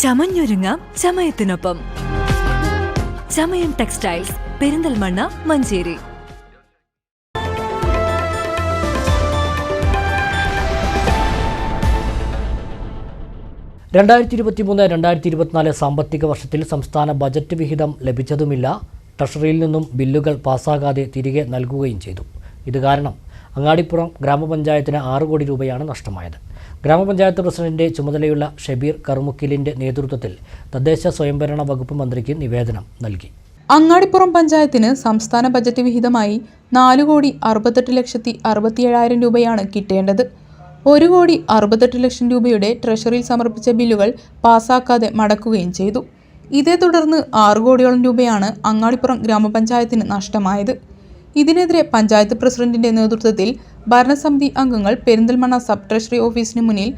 ചമഞ്ഞൊരുങ്ങാം ചമയത്തിനൊപ്പം. ചമയം ടെക്സ്റ്റൈൽസ് പെരിന്തൽമണ്ണ മഞ്ചേരി. രണ്ടായിരത്തി ഇരുപത്തി മൂന്ന് രണ്ടായിരത്തി ഇരുപത്തിനാല് സാമ്പത്തിക വർഷത്തിൽ സംസ്ഥാന ബജറ്റ് വിഹിതം ലഭിച്ചതുമില്ല. ട്രഷറിയിൽ നിന്നും ബില്ലുകൾ പാസ്സാകാതെ തിരികെ നൽകുകയും ചെയ്തു. ഇത് കാരണം അങ്ങാടിപ്പുറം ഗ്രാമപഞ്ചായത്തിന് ആറ് കോടി രൂപയാണ് നഷ്ടമായത്. ഗ്രാമപഞ്ചായത്ത് പ്രസിഡന്റ് ചുമതലയുള്ള ഷബീർ കറുമുക്കിലിന്റെ നേതൃത്വത്തിൽ തദ്ദേശ സ്വയംഭരണ വകുപ്പ് മന്ത്രിക്ക് നിവേദനം നൽകി. അങ്ങാടിപ്പുറം പഞ്ചായത്തിന് സംസ്ഥാന ബജറ്റ് വിഹിതമായി നാല് കോടി അറുപത്തെട്ട് ലക്ഷത്തി അറുപത്തിയേഴായിരം രൂപയാണ് കിട്ടേണ്ടത്. ഒരു കോടി അറുപത്തെട്ട് ലക്ഷം രൂപയുടെ ട്രഷറിയിൽ സമർപ്പിച്ച ബില്ലുകൾ പാസാക്കാതെ മടക്കുകയും ചെയ്തു. ഇതേ തുടർന്ന് ആറ് കോടിയോളം രൂപയാണ് അങ്ങാടിപ്പുറം ഗ്രാമപഞ്ചായത്തിന് നഷ്ടമായത്. ഇതിനെതിരെ പഞ്ചായത്ത് പ്രസിഡന്റിന്റെ നേതൃത്വത്തിൽ ഭരണസമിതി അംഗങ്ങൾ പെരിന്തൽമണ്ണ സബ് ട്രഷറി ഓഫീസിന് മുന്നിൽ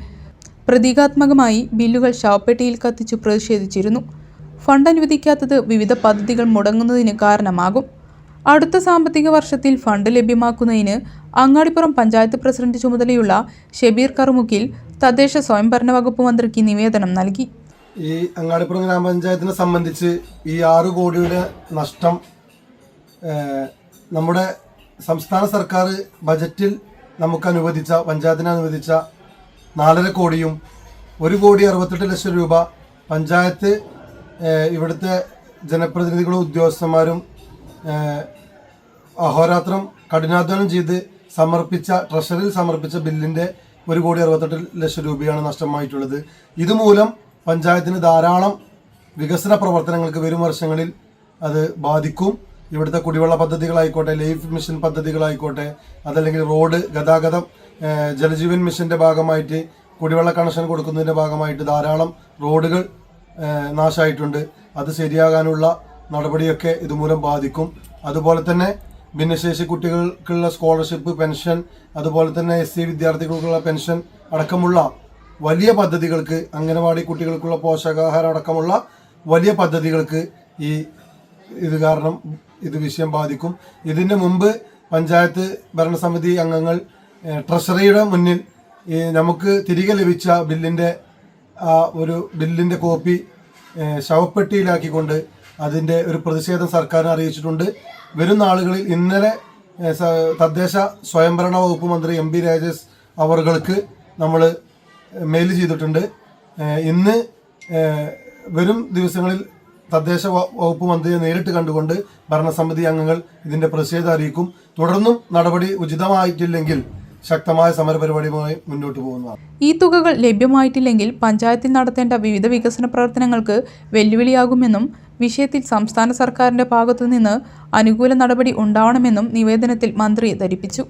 പ്രതീകാത്മകമായി ബില്ലുകൾ ശവപ്പെട്ടിയിൽ കത്തിച്ചു പ്രതിഷേധിച്ചിരുന്നു. ഫണ്ട് അനുവദിക്കാത്തത് വിവിധ പദ്ധതികൾ മുടങ്ങുന്നതിന് കാരണമാകും. അടുത്ത സാമ്പത്തിക വർഷത്തിൽ ഫണ്ട് ലഭ്യമാക്കുന്നതിന് അങ്ങാടിപ്പുറം പഞ്ചായത്ത് പ്രസിഡന്റ് ചുമതലയുള്ള ഷെബീർ കറുമുക്കിൽ തദ്ദേശ സ്വയംഭരണ വകുപ്പ് മന്ത്രിക്ക് നിവേദനം നൽകി. ഈ അങ്ങാടിപ്പുറം ഗ്രാമപഞ്ചായത്തിനെ സംബന്ധിച്ച് ഈ ആറ് കോടിയുടെ നഷ്ടം നമ്മുടെ സംസ്ഥാന സർക്കാർ ബജറ്റിൽ നമുക്ക് അനുവദിച്ച പഞ്ചായത്തിന് അനുവദിച്ച നാലര കോടിയും ഒരു കോടി അറുപത്തെട്ട് ലക്ഷം രൂപ പഞ്ചായത്ത് ഇവിടുത്തെ ജനപ്രതിനിധികളും ഉദ്യോഗസ്ഥന്മാരും അഹോരാത്രം കഠിനാധ്വാനം ചെയ്ത് സമർപ്പിച്ച ട്രഷറിയിൽ സമർപ്പിച്ച ബില്ലിന്റെ ഒരു കോടി അറുപത്തെട്ട് ലക്ഷം രൂപയാണ് നഷ്ടമായിട്ടുള്ളത്. ഇതുമൂലം പഞ്ചായത്തിന് ധാരാളം വികസന പ്രവർത്തനങ്ങൾക്ക് വരും വർഷങ്ങളിൽ അത് ബാധിക്കും. ഇവിടുത്തെ കുടിവെള്ള പദ്ധതികളായിക്കോട്ടെ ലൈഫ് മിഷൻ പദ്ധതികളായിക്കോട്ടെ അതല്ലെങ്കിൽ റോഡ് ഗതാഗതം ജലജീവൻ മിഷന്റെ ഭാഗമായിട്ട് കുടിവെള്ള കണക്ഷൻ കൊടുക്കുന്നതിന്റെ ഭാഗമായിട്ട് ധാരാളം റോഡുകൾ നാശമായിട്ടുണ്ട് അത് ശരിയാകാനുള്ള നടപടിയൊക്കെ ഇതുമൂലം ബാധിക്കും. അതുപോലെ തന്നെ ഭിന്നശേഷി കുട്ടികൾക്കുള്ള സ്കോളർഷിപ്പ് പെൻഷൻ അതുപോലെ തന്നെ എസ് സി വിദ്യാർത്ഥികൾക്കുള്ള പെൻഷൻ അടക്കമുള്ള വലിയ പദ്ധതികൾക്ക് അംഗനവാടി കുട്ടികൾക്കുള്ള പോഷകാഹാരം അടക്കമുള്ള വലിയ പദ്ധതികൾക്ക് ഈ ഇത് കാരണം ഇത് വിഷയം ബാധിക്കും. ഇതിന് മുമ്പ് പഞ്ചായത്ത് ഭരണസമിതി അംഗങ്ങൾ ട്രഷറിയുടെ മുന്നിൽ നമുക്ക് തിരികെ ലഭിച്ച ബില്ലിന്റെ ഒരു ബില്ലിന്റെ കോപ്പി ശവപ്പെട്ടിയിലാക്കിക്കൊണ്ട് അതിന്റെ ഒരു പ്രതിഷേധം സർക്കാരിനെ അറിയിച്ചിട്ടുണ്ട്. വരും നാളുകളിൽ ഇന്നലെ തദ്ദേശ സ്വയംഭരണ വകുപ്പ് മന്ത്രി എം പി രാജേഷ് അവറുകൾക്ക് നമ്മൾ മെയിൽ ചെയ്തിട്ടുണ്ട്. ഇന്ന് വരും ദിവസങ്ങളിൽ തദ്ദേശ വകുപ്പ് മന്ത്രിയെ നേരിട്ട് കണ്ടുകൊണ്ട് ഭരണസമിതി അംഗങ്ങൾ ഇതിന്റെ പ്രതിഷേധം അറിയിക്കും. തുടർന്നും നടപടി ഉചിതമായിട്ടില്ലെങ്കിൽ ശക്തമായ സമരപരിപാടിയുമായി മുന്നോട്ട് പോകുന്നതാണ്. ഈ തുകകൾ ലഭ്യമായിട്ടില്ലെങ്കിൽ പഞ്ചായത്തിൽ നടത്തേണ്ട വിവിധ വികസന പ്രവർത്തനങ്ങൾക്ക് വെല്ലുവിളിയാകുമെന്നും വിഷയത്തിൽ സംസ്ഥാന സർക്കാരിന്റെ ഭാഗത്തുനിന്ന് അനുകൂല നടപടി ഉണ്ടാവണമെന്നും നിവേദനത്തിൽ മന്ത്രി ധരിപ്പിച്ചു.